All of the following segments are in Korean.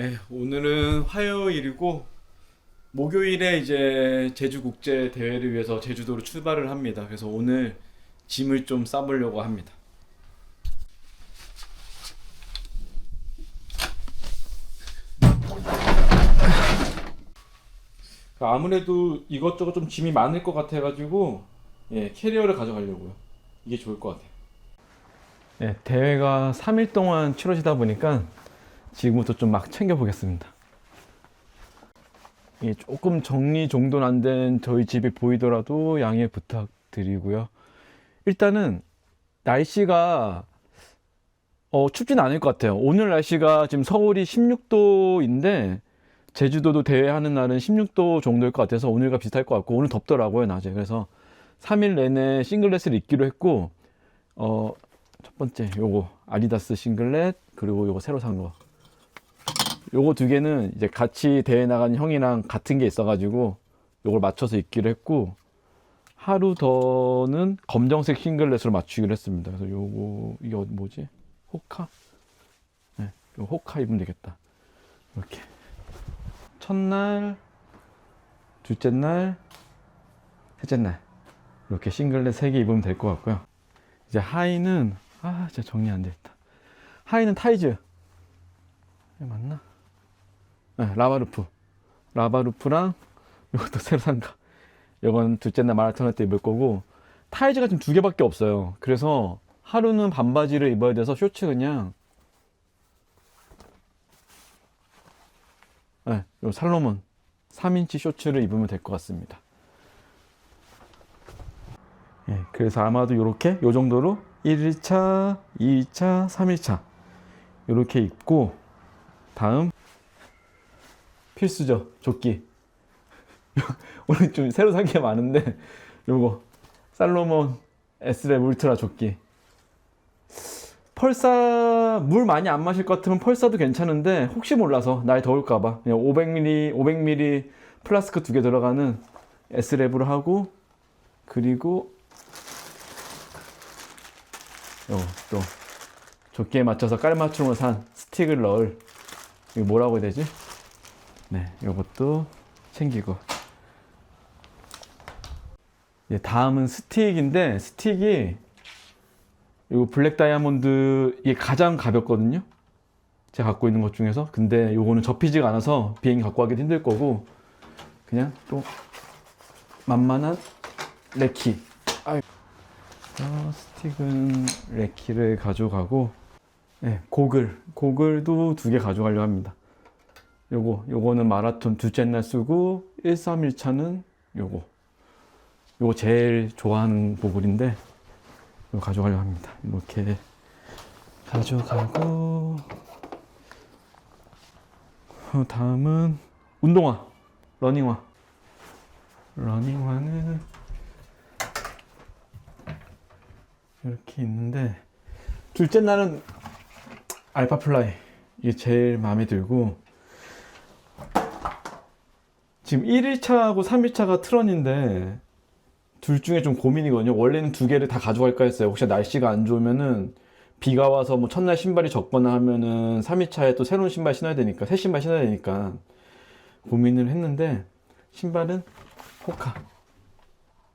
네, 오늘은 화요일이고 목요일에 이제 제주 국제 대회를 위해서 제주도로 출발을 합니다. 그래서 오늘 짐을 좀 싸보려고 합니다. 아무래도 이것저것 좀 짐이 많을 것 같아가지고 예, 캐리어를 가져가려고요. 이게 좋을 것 같아요. 네, 대회가 3일 동안 치러지다 보니까 지금부터 좀 막 챙겨보겠습니다. 이게 조금 정리 정돈 안 된 저희 집이 보이더라도 양해 부탁드리고요. 일단은 날씨가 어, 춥진 않을 것 같아요. 오늘 날씨가 지금 서울이 16도인데 제주도도 대회하는 날은 16도 정도일 것 같아서 오늘과 비슷할 것 같고 오늘 덥더라고요 낮에. 그래서 3일 내내 싱글렛을 입기로 했고 어, 첫 번째 요거 아디다스 싱글렛 그리고 요거 새로 산 거. 요거 두 개는 이제 같이 대회 나간 형이랑 같은 게 있어가지고 요걸 맞춰서 입기로 했고 하루 더는 검정색 싱글렛으로 맞추기로 했습니다. 그래서 요거 이게 뭐지? 호카? 네, 요 호카 입으면 되겠다. 이렇게 첫날, 둘째 날, 셋째 날 이렇게 싱글렛 세개 입으면 될 것 같고요. 이제 하의는 아 진짜 정리 안 됐다. 하의는 타이즈 맞나? 네, 라바루프 라바루프랑 이것도 새로 산 거. 이건 둘째 날 마라톤 할때 입을 거고 타이즈가 지금 두 개밖에 없어요. 그래서 하루는 반바지를 입어야 돼서 쇼츠 그냥 네, 요 살로몬 3인치 쇼츠를 입으면 될 것 같습니다. 예, 그래서 아마도 이렇게 요 정도로 1일차, 2일차, 3일차 이렇게 입고 다음 필수죠. 조끼. 오늘 좀 새로 산 게 많은데 요거. 살로몬 S랩 울트라 조끼. 펄사 물 많이 안 마실 것 같으면 펄사도 괜찮은데 혹시 몰라서 날 더울까봐. 그냥 500ml 500ml 플라스크 두 개 들어가는 S랩으로 하고 그리고 요또 조끼에 맞춰서 깔맞춤으로 산 스틱을 넣을. 이거 뭐라고 해야 되지? 네, 요것도 챙기고 예, 다음은 스틱인데 스틱이 요 블랙 다이아몬드 이게 가장 가볍거든요. 제가 갖고 있는 것 중에서 근데 요거는 접히지가 않아서 비행기 갖고 가기도 힘들 거고 그냥 또 만만한 레키. 어, 스틱은 레키를 가져가고 네, 고글 고글도 두 개 가져가려고 합니다. 요거 요거는 마라톤 둘째 날 쓰고 1, 3, 1차는 요거 요거 제일 좋아하는 고글인데 이거 가져가려고 합니다. 이렇게 가져가고 어, 다음은 운동화, 러닝화. 러닝화는 이렇게 있는데 둘째 날은 알파플라이 이게 제일 마음에 들고 지금 1일차하고 3일차가 트런인데 둘 중에 좀 고민이거든요. 원래는 두 개를 다 가져갈까 했어요. 혹시 날씨가 안 좋으면은 비가 와서 뭐 첫날 신발이 적거나 하면은 3일차에 또 새로운 신발 신어야 되니까 새 신발 신어야 되니까 고민을 했는데 신발은 호카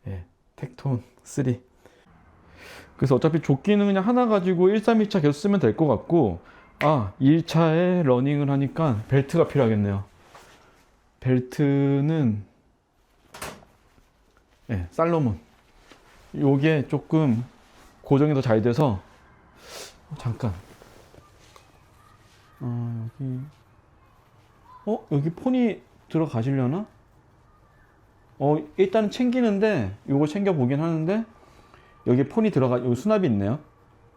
예, 텍톤 3 그래서 어차피 조끼는 그냥 하나 가지고 1, 3, 2차 계속 쓰면 될 것 같고 아 2차에 러닝을 하니까 벨트가 필요하겠네요 벨트는 예, 살로몬. 요게 조금 고정이 더 잘 돼서 어, 잠깐. 어, 여기 어, 여기 폰이 들어가시려나? 어, 일단은 챙기는데 요거 챙겨 보긴 하는데 여기 폰이 들어가 여기 수납이 있네요.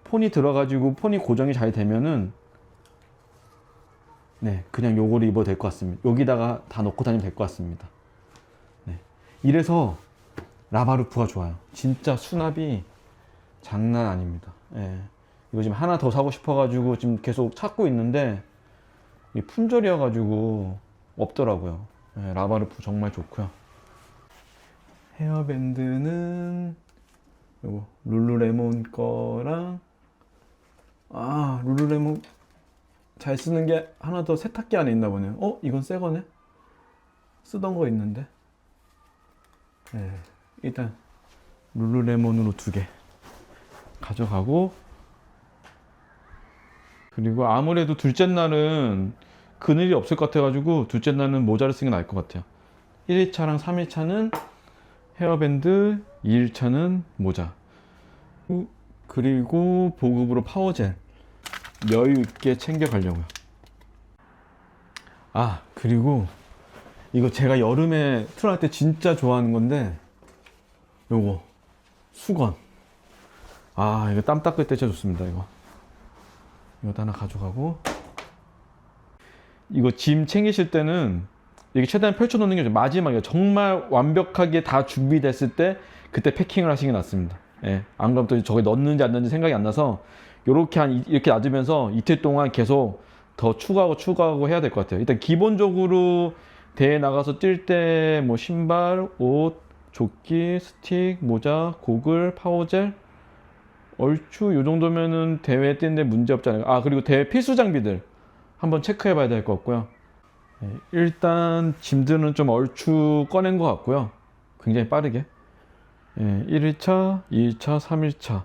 폰이 들어가지고 폰이 고정이 잘 되면은 네, 그냥 요거를 입어도 될 것 같습니다. 여기다가 다 넣고 다니면 될 것 같습니다. 네. 이래서 라바루프가 좋아요. 진짜 수납이 장난 아닙니다. 예. 이거 지금 하나 더 사고 싶어가지고 지금 계속 찾고 있는데 이 품절이어가지고 없더라고요. 예, 라바루프 정말 좋고요. 헤어밴드는 요거 룰루레몬 거랑 아 룰루레몬 잘 쓰는 게 하나 더 세탁기 안에 있나 보네요. 어? 이건 새 거네? 쓰던 거 있는데. 네, 일단 룰루레몬으로 두 개 가져가고 그리고 아무래도 둘째 날은 그늘이 없을 것 같아가지고 둘째 날은 모자를 쓰는 게 나을 것 같아요. 1일차랑 3일차는 헤어밴드, 2일차는 모자. 그리고 보급으로 파워젤 여유 있게 챙겨 가려고요. 아, 그리고 이거 제가 여름에 트랄 때 진짜 좋아하는 건데 요거 수건. 아, 이거 땀 닦을 때 진짜 좋습니다, 이거. 이것도 하나 가져가고 이거 짐 챙기실 때는 이게 최대한 펼쳐놓는 게. 마지막에 정말 완벽하게 다 준비됐을 때 그때 패킹을 하시는 게 낫습니다. 예, 안 그러면 또 저게 넣는지 안 넣는지 생각이 안 나서 요렇게 한 이- 이렇게 놔두면서 이틀 동안 계속 더 추가하고 추가하고 해야 될 것 같아요. 일단 기본적으로 대회 나가서 뛸 때 뭐 신발, 옷, 조끼, 스틱, 모자, 고글, 파워젤 얼추 요 정도면은 대회 뛰는데 문제 없지 않을까. 아 그리고 대회 필수 장비들 한번 체크해 봐야 될 것 같고요. 예, 일단 짐들은 좀 얼추 꺼낸 것 같고요. 굉장히 빠르게. 예, 1일차, 2일차, 3일차.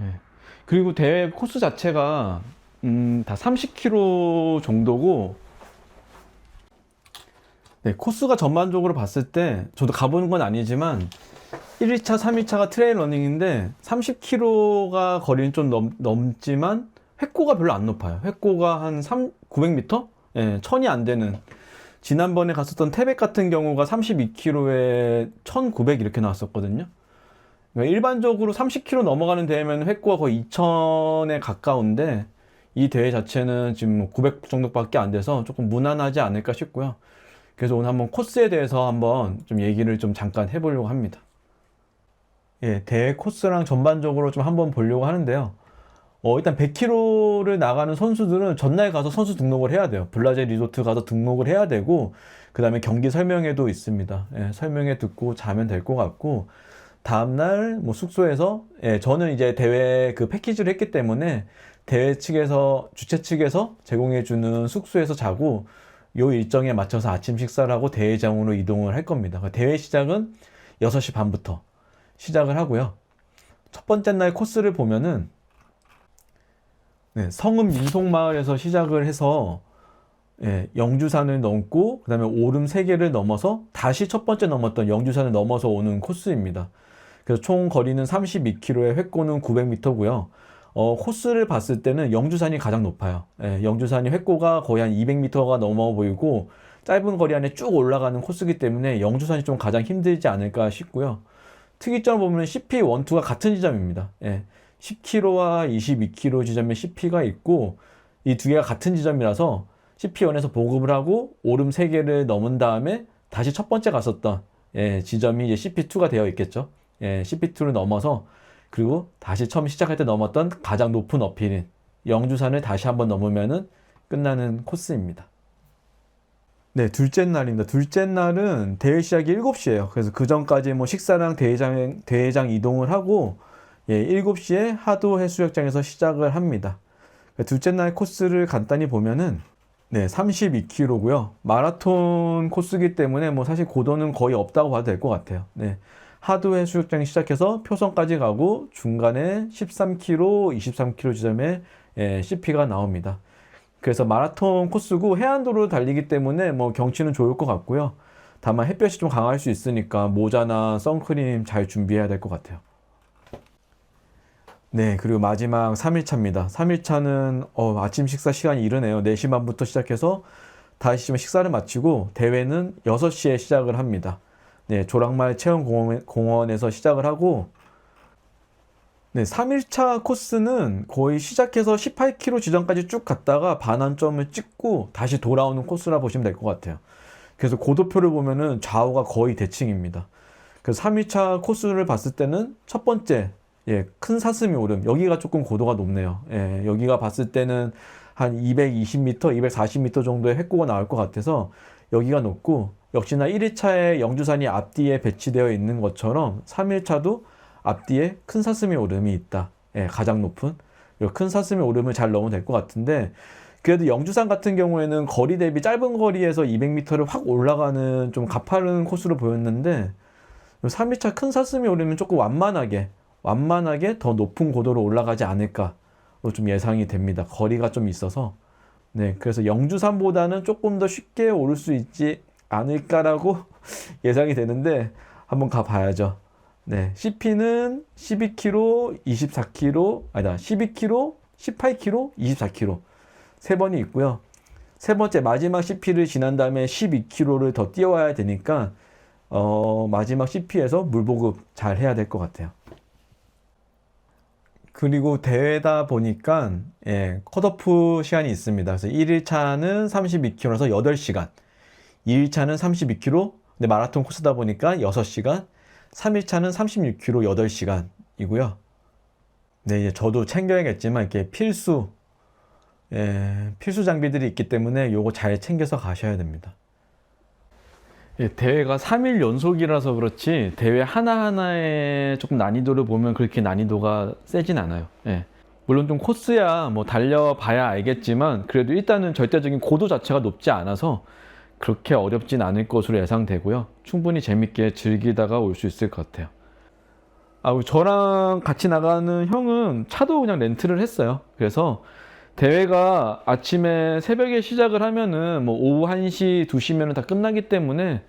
예. 그리고 대회 코스 자체가 음, 다 30km 정도고 네, 코스가 전반적으로 봤을 때 저도 가보는 건 아니지만 1일차, 3일차가 트레일 러닝인데 30km가 거리는 좀 넘, 넘지만 획고가 별로 안 높아요. 획고가 한 3, 900m? 예, 1000이 안 되는. 지난번에 갔었던 태백 같은 경우가 32km에 1900 이렇게 나왔었거든요. 그러니까 일반적으로 30km 넘어가는 대회면 획고가 거의 2000에 가까운데 이 대회 자체는 지금 900 정도밖에 안 돼서 조금 무난하지 않을까 싶고요. 그래서 오늘 한번 코스에 대해서 한번 좀 얘기를 좀 잠깐 해보려고 합니다. 예, 대회 코스랑 전반적으로 좀 한번 보려고 하는데요. 어, 일단 100km를 나가는 선수들은 전날 가서 선수 등록을 해야 돼요. 블라제 리조트 가서 등록을 해야 되고, 그 다음에 경기 설명회도 있습니다. 예, 설명회 듣고 자면 될 것 같고, 다음날 뭐 숙소에서, 예, 저는 이제 대회 그 패키지를 했기 때문에 대회 측에서, 주최 측에서 제공해 주는 숙소에서 자고, 요 일정에 맞춰서 아침 식사를 하고 대회장으로 이동을 할 겁니다. 그러니까 대회 시작은 6시 반부터 시작을 하고요. 첫 번째 날 코스를 보면은 네, 성읍 민속마을에서 시작을 해서 예, 영주산을 넘고 그다음에 오름 세 개를 넘어서 다시 첫 번째 넘었던 영주산을 넘어서 오는 코스입니다. 그래서 총 거리는 32km에 획고는 900m고요. 어, 코스를 봤을 때는 영주산이 가장 높아요. 예, 영주산이 획고가 거의 한 200m가 넘어 보이고 짧은 거리 안에 쭉 올라가는 코스이기 때문에 영주산이 좀 가장 힘들지 않을까 싶고요. 특이점을 보면 CP1, 2가 같은 지점입니다. 예, 10km와 22km 지점에 CP가 있고 이 두 개가 같은 지점이라서 CP1에서 보급을 하고 오름 3개를 넘은 다음에 다시 첫 번째 갔었던 예, 지점이 이제 CP2가 되어 있겠죠. 예, CP2를 넘어서 그리고 다시 처음 시작할 때 넘었던 가장 높은 어필인 영주산을 다시 한번 넘으면은 끝나는 코스입니다. 네, 둘째 날입니다. 둘째 날은 대회 시작이 7시예요. 그래서 그 전까지 뭐 식사랑 대회장, 대회장 이동을 하고 예, 7시에 하도 해수욕장에서 시작을 합니다. 둘째 날 코스를 간단히 보면은 네, 32km고요. 마라톤 코스기 때문에 뭐 사실 고도는 거의 없다고 봐도 될 것 같아요. 네. 하도 해수욕장 시작해서 표선까지 가고 중간에 13km, 23km 지점에 예, CP가 나옵니다. 그래서 마라톤 코스고 해안도로 달리기 때문에 뭐 경치는 좋을 것 같고요. 다만 햇볕이 좀 강할 수 있으니까 모자나 선크림 잘 준비해야 될 것 같아요. 네, 그리고 마지막 3일차입니다. 3일차는 어, 아침 식사 시간이 이르네요. 4시 반부터 시작해서 5시쯤에 식사를 마치고 대회는 6시에 시작을 합니다. 네, 조랑말 체험공원, 에서 시작을 하고 네, 3일차 코스는 거의 시작해서 18km 지점까지 쭉 갔다가 반환점을 찍고 다시 돌아오는 코스라 보시면 될 것 같아요. 그래서 고도표를 보면은 좌우가 거의 대칭입니다. 그래서 3일차 코스를 봤을 때는 첫 번째 예, 큰 사슴이 오름. 여기가 조금 고도가 높네요. 예, 여기가 봤을 때는 한 220m, 240m 정도의 획고가 나올 것 같아서 여기가 높고, 역시나 1일차에 영주산이 앞뒤에 배치되어 있는 것처럼 3일차도 앞뒤에 큰 사슴이 오름이 있다. 예, 가장 높은. 큰 사슴이 오름을 잘 넣으면 될 것 같은데, 그래도 영주산 같은 경우에는 거리 대비 짧은 거리에서 200m를 확 올라가는 좀 가파른 코스로 보였는데 3일차 큰 사슴이 오르면 조금 완만하게 완만하게 더 높은 고도로 올라가지 않을까 좀 예상이 됩니다. 거리가 좀 있어서 네 그래서 영주산보다는 조금 더 쉽게 오를 수 있지 않을까라고 예상이 되는데 한번 가봐야죠. 네 CP는 12km, 24km 아니다 12km, 18km, 24km 세 번이 있고요. 세 번째 마지막 CP를 지난 다음에 12km를 더 뛰어와야 되니까 어, 마지막 CP에서 물보급 잘 해야 될 것 같아요. 그리고 대회다 보니까 예, 컷오프 시간이 있습니다. 그래서 1일차는 32km라서 8시간, 2일차는 32km, 근데 마라톤 코스다 보니까 6시간, 3일차는 36km 8시간이고요. 네, 이제 저도 챙겨야겠지만 이렇게 필수 예, 필수 장비들이 있기 때문에 요거 잘 챙겨서 가셔야 됩니다. 예, 대회가 3일 연속이라서 그렇지 대회 하나하나의 조금 난이도를 보면 그렇게 난이도가 세진 않아요. 예. 물론 좀 코스야 뭐 달려봐야 알겠지만 그래도 일단은 절대적인 고도 자체가 높지 않아서 그렇게 어렵진 않을 것으로 예상되고요. 충분히 재밌게 즐기다가 올 수 있을 것 같아요. 아, 저랑 같이 나가는 형은 차도 그냥 렌트를 했어요. 그래서 대회가 아침에 새벽에 시작을 하면은 뭐 오후 1시, 2시면은 다 끝나기 때문에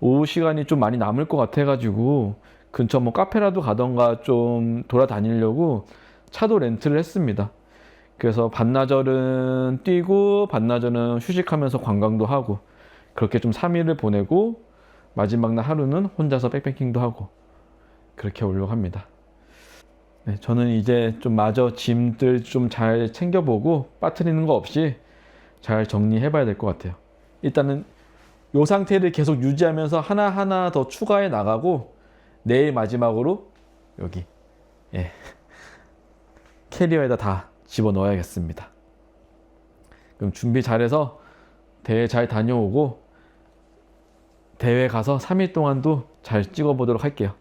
오후 시간이 좀 많이 남을 것 같아가지고 근처 뭐 카페라도 가던가 좀 돌아다니려고 차도 렌트를 했습니다. 그래서 반나절은 뛰고 반나절은 휴식하면서 관광도 하고 그렇게 좀 3일을 보내고 마지막 날 하루는 혼자서 백패킹도 하고 그렇게 오려고 합니다. 네, 저는 이제 좀 마저 짐들 좀 잘 챙겨보고 빠뜨리는 거 없이 잘 정리해 봐야 될 것 같아요. 일단은 이 상태를 계속 유지하면서 하나하나 더 추가해 나가고 내일 마지막으로 여기 예. 캐리어에다 다 집어 넣어야겠습니다. 그럼 준비 잘해서 대회 잘 다녀오고 대회 가서 3일 동안도 잘 찍어 보도록 할게요.